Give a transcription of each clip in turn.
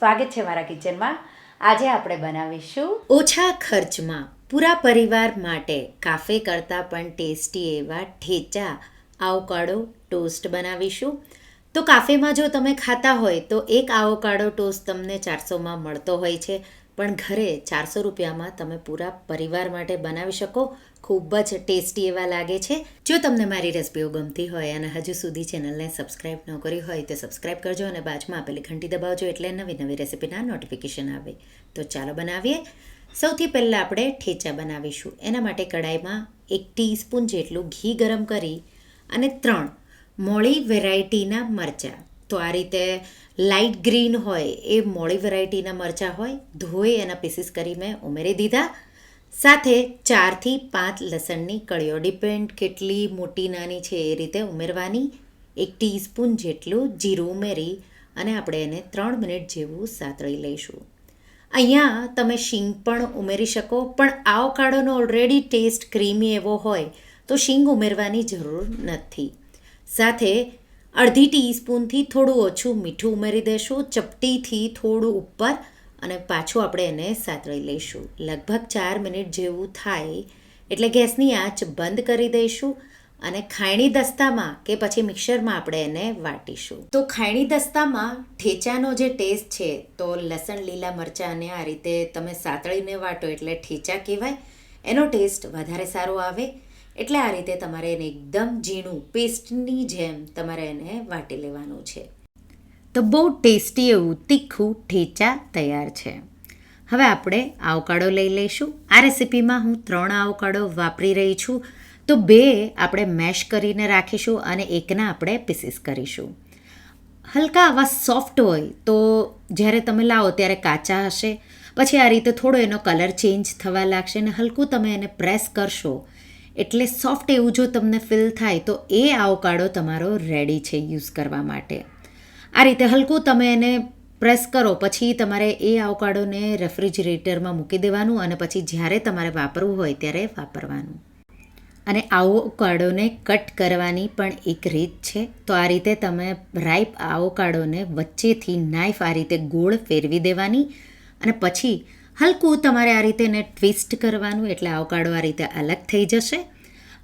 સ્વાગત છે મારા કિચનમાં. આજે આપણે બનાવીશું ઓછા ખર્ચમાં પૂરા પરિવાર માટે કાફે કરતાં પણ ટેસ્ટી એવા ઠેચા આવકાડો ટોસ્ટ બનાવીશું. તો કાફેમાં જો તમે ખાતા હોય તો એક આવકાડો ટોસ્ટ તમને ચારસોમાં મળતો હોય છે. પણ ઘરે ચારસો રૂપિયામાં તમે પૂરા પરિવાર માટે બનાવી શકો. ખૂબ જ ટેસ્ટી એવા લાગે છે. જો તમને મારી રેસિપીઓ ગમતી હોય અને હજુ સુધી ચેનલને સબસ્ક્રાઈબ ન કરી હોય તો સબસ્ક્રાઈબ કરજો અને બાજુમાં આપેલી ઘંટી દબાવજો એટલે નવી નવી રેસિપીના નોટિફિકેશન આવે. તો ચાલો બનાવીએ. સૌથી પહેલાં આપણે ઠેચા બનાવીશું. એના માટે કડાઈમાં એક ટીસ્પૂન જેટલું ઘી ગરમ કરી અને ત્રણ મોળી વેરાયટીના મરચાં. તો આ રીતે લાઇટ ગ્રીન હોય એ મોળી વેરાયટીના મરચાં હોય, ધોઈ એના પીસીસ કરી મેં, ઉમેરી દીધા. સાથે ચારથી પાંચ લસણની કળીઓ, ડિપેન્ડ કેટલી મોટી નાની છે એ રીતે ઉમેરવાની. એક ટીસ્પૂન જેટલું જીરું ઉમેરી અને આપણે એને ત્રણ મિનિટ જેવું સાતળી લઈશું. અહીંયા તમે શીંગ પણ ઉમેરી શકો, પણ આવકાડોનો ઓલરેડી ટેસ્ટ ક્રીમી એવો હોય તો શીંગ ઉમેરવાની જરૂર નથી. સાથે અડધી ટીસ્પૂનથી થોડું ઓછું મીઠું ઉમેરી દઈશું ચપટીથી થોડું ઉપર અને પાછું આપણે એને સાતળી લઈશું. લગભગ ચાર મિનિટ જેવું થાય એટલે ગેસની આંચ બંધ કરી દઈશું અને ખાયણી દસ્તામાં કે પછી મિક્સરમાં આપણે એને વાટીશું. તો ખાયણી દસ્તામાં ઠેચાનો જે ટેસ્ટ છે, તો લસણ, લીલા મરચાંને આ રીતે તમે સાતળીને વાટો એટલે ઠેચા કહેવાય. એનો ટેસ્ટ વધારે સારો આવે એટલે આ રીતે તમારે એને એકદમ ઝીણું પેસ્ટની જેમ તમારે એને વાટી લેવાનું છે. તો બહુ ટેસ્ટી એવું તીખું ઠેચા તૈયાર છે. હવે આપણે આવકાડો લઈ લઈશું. આ રેસિપીમાં હું ત્રણ આવકાડો વાપરી રહી છું. તો બે આપણે મેશ કરીને રાખીશું અને એકના આપણે પીસીસ કરીશું. હલકા આવા સોફ્ટ હોય તો જ્યારે તમે લાવો ત્યારે કાચા હશે. પછી આ રીતે થોડો એનો કલર ચેન્જ થવા લાગશે અને હલકું તમે એને પ્રેસ કરશો એટલે સોફ્ટ એવું જો તમને ફીલ થાય, તો એ આવકાડો તમારો રેડી છે યુઝ કરવા માટે. આ રીતે હલકું તમે એને પ્રેસ કરો, પછી તમારે એ આવકાડોને રેફ્રિજરેટરમાં મૂકી દેવાનું અને પછી જ્યારે તમારે વાપરવું હોય ત્યારે વાપરવાનું. અને આવોકાડોને કટ કરવાની પણ એક રીત છે. તો આ રીતે તમે રાઈપ આવોકાડોને વચ્ચેથી નાઈફ આ રીતે ગોળ ફેરવી દેવાની અને પછી હલકું તમારે આ રીતે એને ટ્વિસ્ટ કરવાનું, એટલે આવકાડો આ રીતે અલગ થઈ જશે.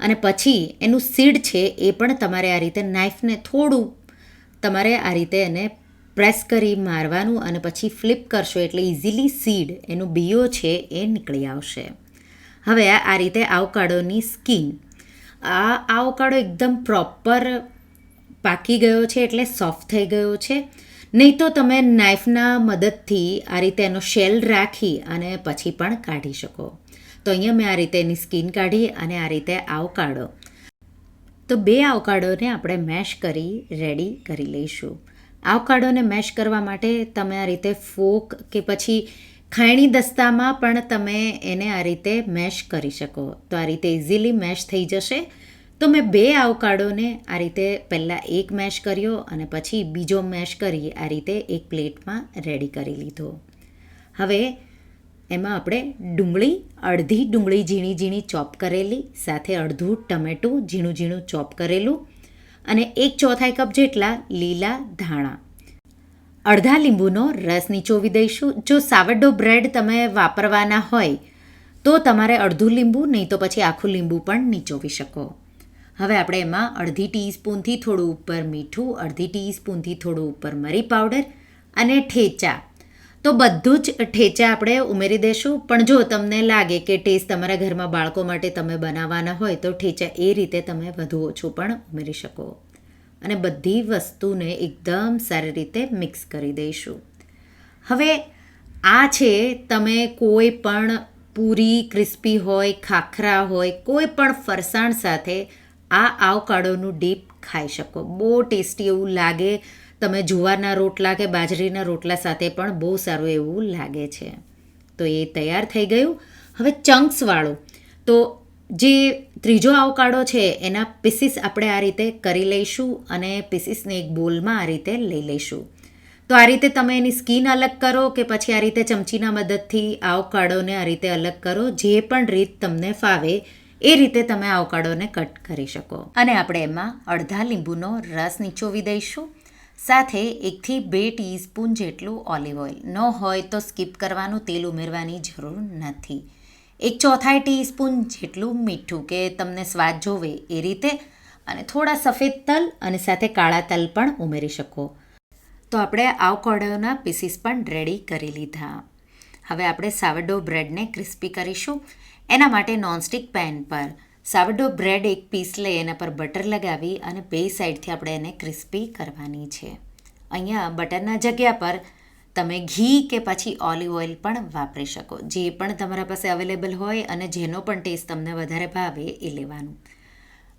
અને પછી એનું સીડ છે એ પણ તમારે આ રીતે નાઇફને થોડું તમારે આ રીતે એને પ્રેસ કરી મારવાનું અને પછી ફ્લિપ કરશો એટલે ઇઝીલી સીડ એનું બીઓ છે એ નીકળી આવશે. હવે આ રીતે આવકાડોની સ્કીન આ આવકાડો એકદમ પ્રોપર પાકી ગયો છે એટલે સોફ્ટ થઈ ગયો છે. નહીં તો તમે નાઇફના મદદથી આ રીતે એનો શેલ રાખી અને પછી પણ કાઢી શકો. તો અહીંયા મેં આ રીતે એની સ્કીન કાઢી અને આ રીતે આવકાડો તો બે આવકાડોને આપણે મેશ કરી રેડી કરી લઈશું. આવકાડોને મેશ કરવા માટે તમે આ રીતે ફોક કે પછી ખાયણી દસ્તામાં પણ તમે એને આ રીતે મેશ કરી શકો. તો આ રીતે ઇઝીલી મેશ થઈ જશે. તો મેં બે આવકાડોને આ રીતે પહેલાં એક મેશ કર્યો અને પછી બીજો મેશ કરી આ રીતે એક પ્લેટમાં રેડી કરી લીધો. હવે એમાં આપણે ડુંગળી, અડધી ડુંગળી ઝીણી ઝીણી ચોપ કરેલી, સાથે અડધું ટમેટું ઝીણું ઝીણું ચોપ કરેલું અને એક ચોથાઈ કપ જેટલા લીલા ધાણા. અડધા લીંબુનો રસ નીચોવી દઈશું. જો સાવડો બ્રેડ તમે વાપરવાના હોય તો તમારે અડધું લીંબુ, નહીં તો પછી આખું લીંબુ પણ નીચોવી શકો. હવે આપણે એમાં અડધી ટીસ્પૂનથી થોડું ઉપર મીઠું, અડધી ટીસ્પૂનથી થોડું ઉપર મરી પાવડર અને ઠેચા. તો બધું જ ઠેચા આપણે ઉમેરી દઈશું પણ જો તમને લાગે કે ટેસ્ટ તમારા ઘરમાં બાળકો માટે તમે બનાવવાના હોય, તો ઠેચા એ રીતે તમે વધુ ઓછું પણ ઉમેરી શકો. અને બધી વસ્તુને એકદમ સારી રીતે મિક્સ કરી દઈશું. હવે આ છે તમે કોઈ પણ પૂરી, ક્રિસ્પી હોય, ખાખરા હોય, કોઈ પણ ફરસાણ સાથે આ આવકાડોનું ડીપ ખાઈ શકો. બહુ ટેસ્ટી એવું લાગે. તમે જુવારના રોટલા કે બાજરીના રોટલા સાથે પણ બહુ સારું એવું લાગે છે. તો એ તૈયાર થઈ ગયું. હવે ચંક્સવાળું તો જે ત્રીજો આવકાડો છે, એના પીસીસ આપણે આ રીતે કરી લઈશું અને પીસીસને એક બોલમાં આ રીતે લઈ લઈશું. તો આ રીતે તમે એની સ્કીન અલગ કરો કે પછી આ રીતે ચમચીના મદદથી આવકાડોને આ રીતે અલગ કરો, જે પણ રીત તમને ફાવે એ રીતે તમે આવકાડોને કટ કરી શકો. અને આપણે એમાં અડધા લીંબુનો રસ નીચોવી દઈશું. સાથે એકથી બે ટીસ્પૂન જેટલું ઓલિવ ઓઇલ. ન હોય તો સ્કીપ કરવાનું, તેલ ઉમેરવાની જરૂર નથી. એક ચોથાઈ ટીસ્પૂન જેટલું મીઠું કે તમને સ્વાદ જોવે એ રીતે. અને થોડા સફેદ તલ અને સાથે કાળા તલ પણ ઉમેરી શકો. તો આપણે આવકોડોના પીસીસ પણ રેડી કરી લીધા. હવે આપણે સાવડો બ્રેડને ક્રિસ્પી કરીશું. એના માટે નોનસ્ટિક પેન પર સાવરડો બ્રેડ એક પીસ લઈ એના પર બટર લગાવી અને બે સાઈડથી આપણે એને ક્રિસ્પી કરવાની છે. અહીંયા બટરના જગ્યા પર તમે ઘી કે પછી ઓલિવ ઓઇલ પણ વાપરી શકો. જે પણ તમારા પાસે અવેલેબલ હોય અને જેનો પણ ટેસ્ટ તમને વધારે ભાવે એ લેવાનું.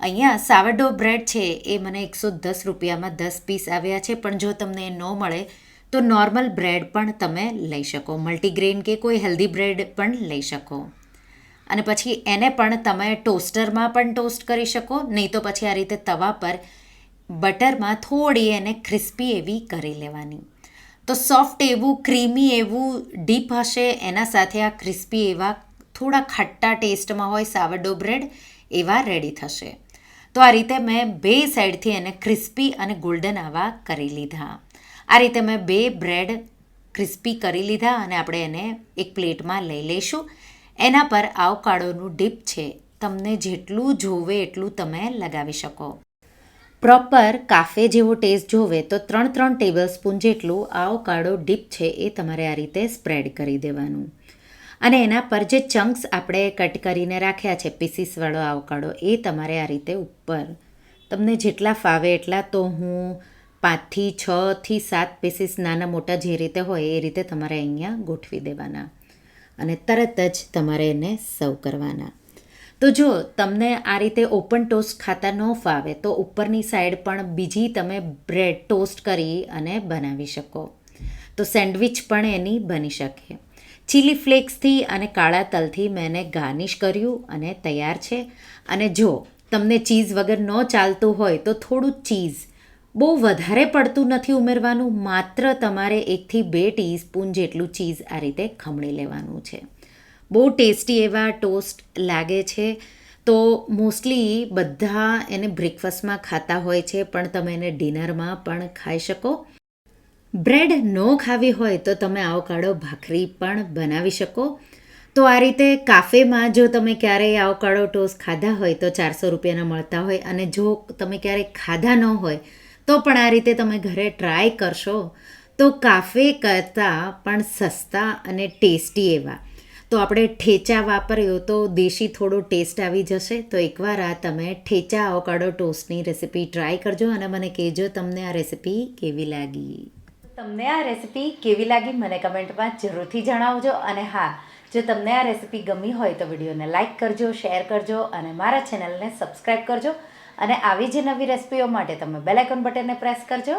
અહીંયા સાવડો બ્રેડ છે એ મને એકસો દસ રૂપિયામાં દસ પીસ આવ્યા છે, પણ જો તમને એ ન મળે તો નોર્મલ બ્રેડ પણ તમે લઈ શકો. મલ્ટીગ્રેન કે કોઈ હેલ્ધી બ્રેડ પણ લઈ શકો. અને પછી એને પણ તમે ટોસ્ટરમાં પણ ટોસ્ટ કરી શકો. નહીં તો પછી આ રીતે તવા પર બટરમાં થોડી એને ક્રિસ્પી એવી કરી લેવાની. તો સોફ્ટ એવું, ક્રીમી એવું, ડીપ હશે, એના સાથે આ ક્રિસ્પી એવા થોડા ખટ્ટા ટેસ્ટમાં હોય સાવડો બ્રેડ, એવા રેડી થશે. તો આ રીતે મેં બે સાઈડથી એને ક્રિસ્પી અને ગોલ્ડન આવા કરી લીધા. આ રીતે મેં બે બ્રેડ ક્રિસ્પી કરી લીધા અને આપણે એને એક પ્લેટમાં લઈ લઈશું. એના પર આવકાળોનું ડીપ છે. તમને જેટલું જોવે એટલું તમે લગાવી શકો. પ્રોપર કાફે જેવો ટેસ્ટ જોવે તો ત્રણ ત્રણ ટેબલ સ્પૂન જેટલું આવકાળો ડીપ છે એ તમારે આ રીતે સ્પ્રેડ કરી દેવાનું. અને એના પર જે ચંક્સ આપણે કટ કરીને રાખ્યા છે પીસીસવાળો આવકાળો, એ તમારે આ રીતે ઉપર. તમને જેટલા ફાવે એટલા તો હું પાંચથી છથી સાત પીસીસ નાના મોટા જે રીતે હોય એ રીતે તમારે અહીંયા ગોઠવી દેવાના. અને તરત જ તમારે એને સર્વ કરવાના. તો જો તમને આ રીતે ઓપન ટોસ્ટ ખાતા ન ફાવે, તો ઉપરની સાઈડ પણ બીજી તમે બ્રેડ ટોસ્ટ કરી અને બનાવી શકો. તો સેન્ડવિચ પણ એની બની શકે. ચીલી ફ્લેક્સથી અને કાળા તલથી મેં એને ગાર્નિશ કર્યું અને તૈયાર છે. અને જો તમને ચીઝ વગર ન ચાલતું હોય, તો થોડું ચીઝ બહુ વધારે પડતું નથી ઉમેરવાનું, માત્ર તમારે એકથી બે ટીસ્પૂન જેટલું ચીઝ આ રીતે ખમણી લેવાનું છે. બહુ ટેસ્ટી એવા ટોસ્ટ લાગે છે. તો મોસ્ટલી બધા એને બ્રેકફાસ્ટમાં ખાતા હોય છે, પણ તમે એને ડિનરમાં પણ ખાઈ શકો. બ્રેડ ન ખાવી હોય તો તમે આવકાડો, ભાખરી પણ બનાવી શકો. તો આ રીતે કાફેમાં જો તમે ક્યારેય આવકાળો ટોસ્ટ ખાધા હોય તો ચારસો રૂપિયાના મળતા હોય અને જો તમે ક્યારેય ખાધા ન હોય તો પણ આ રીતે તમે ઘરે ટ્રાય કરશો તો કાફે કરતાં પણ સસ્તા અને ટેસ્ટી એવા. તો આપણે ઠેચા વાપર્યો તો દેશી થોડો ટેસ્ટ આવી જશે. તો એકવાર આ તમે ઠેચા આવકાડો ટોસ્ટની રેસિપી ટ્રાય કરજો અને મને કહેજો તમને આ રેસીપી કેવી લાગી. તમને આ રેસીપી કેવી લાગી મને કમેન્ટમાં જરૂરથી જણાવજો. અને હા, જો તમને આ રેસિપી ગમી હોય તો વિડીયોને લાઇક કરજો શેર કરજો અને મારા ચેનલને સબસ્ક્રાઈબ કરજો. અને આવી જ નવી રેસિપીઓ માટે તમે બેલ આઇકોન બટનને પ્રેસ કરજો.